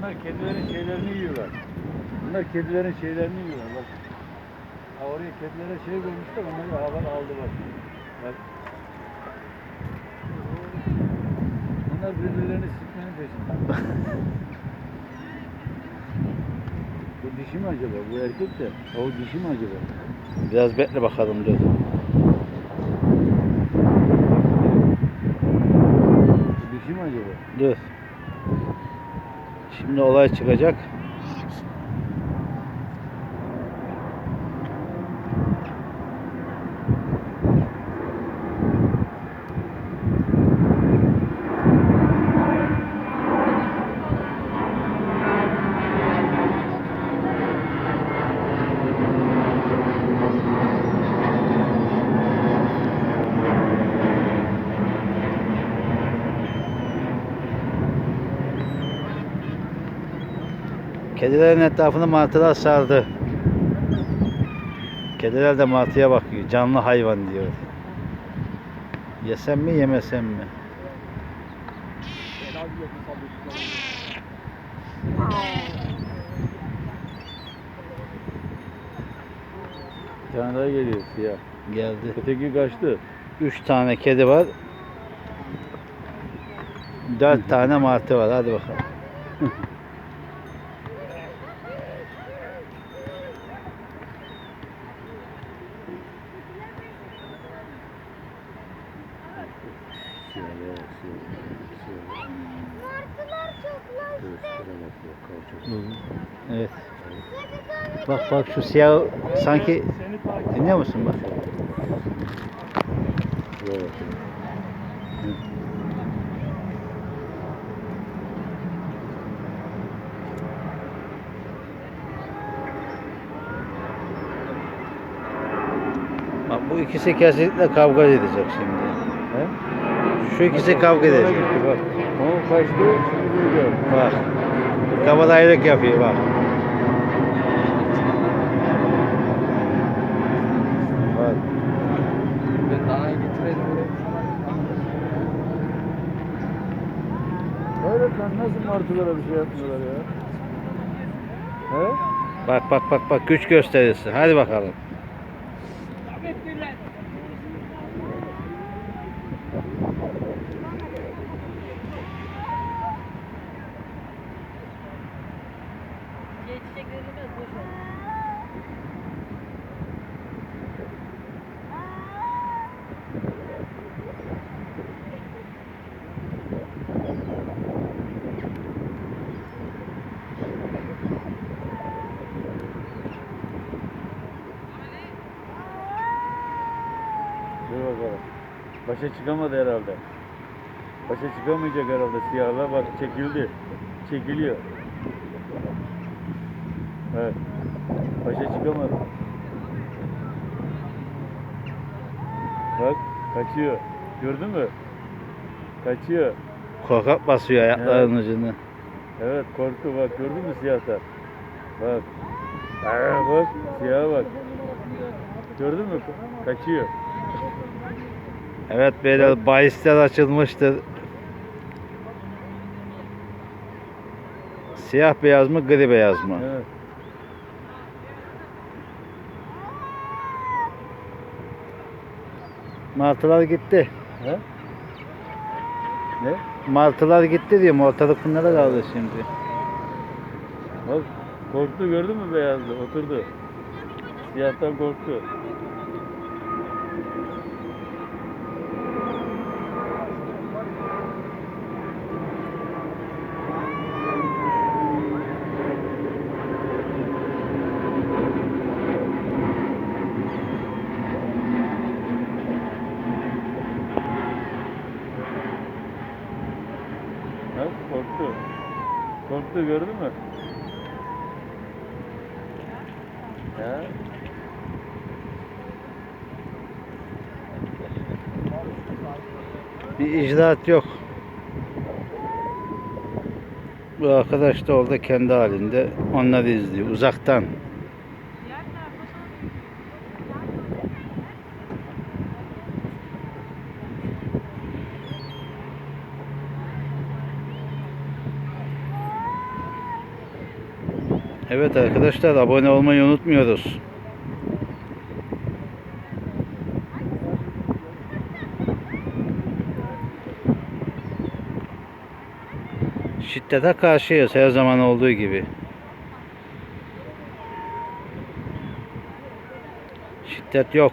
Bunlar kedilerin şeylerini yiyorlar. Bunlar kedilerin şeylerini yiyorlar bak. Ha oraya kedilere şey koymuşlar onları havadan aldı bak. Bunlar birbirlerini sıkmanın peşinde. Bu dişi mi acaba? Bu erkek de. O dişi mi acaba? Biraz bekle bakalım dur. Dişi mi acaba? Dur. Şimdi olay çıkacak. Kedilerin etrafını martılar sardı. Kediler de martıya bakıyor. Canlı hayvan diyor. Yesem mi yemesem mi? Bir tane daha geliyor siyah. Geldi. Öteki kaçtı. Üç tane kedi var. Dört tane martı var. Hadi bakalım. Siyahlığa bak siyah. Siyah. Martılar çoklaştı. Kalçak. Evet. Bak bak şu siyah sanki dinliyor musun bak. Şuraya bak. Bu ikisi kesinlikle kavga edecek şimdi. He? Şu ikisi kavga edecek. bak. O kaçtı şimdi. Bak. Kabadayılık yapıyor bak. Bak. Ben daha getirelim Öğretmen nasıl martılara bir şey yapmıyorlar ya? He? Bak bak bak bak güç gösterisi. Hadi bakalım. Geçecek önümüz boş ver. Dur bakalım. Başa çıkamadı herhalde. Başa çıkamayacak herhalde siyahlar. Bak çekildi. Çekiliyor. Evet. Başa çıkamadı. Bak kaçıyor. Gördün mü? Kaçıyor. Korkak basıyor ayaklarının ucunu. Evet korktu bak gördün mü siyahta? Bak. Aa, bak siyaha bak. Gördün mü? Kaçıyor. Evet beyler bahisler açılmıştır. Siyah beyaz mı gri beyaz mı? Evet. Martılar gitti. He? Ne? Martılar gitti diyorum ortalık bunlara kaldı şimdi. Bak korktu gördün mü beyazlı? Oturdu. Siyahtan korktu. Ha, korktu. Korktu gördün mü? Ya. Bir icraat yok. Bu arkadaş da orada kendi halinde onları izliyor uzaktan. Evet arkadaşlar abone olmayı unutmuyoruz. Şiddete karşıyız her zaman olduğu gibi. Şiddet yok.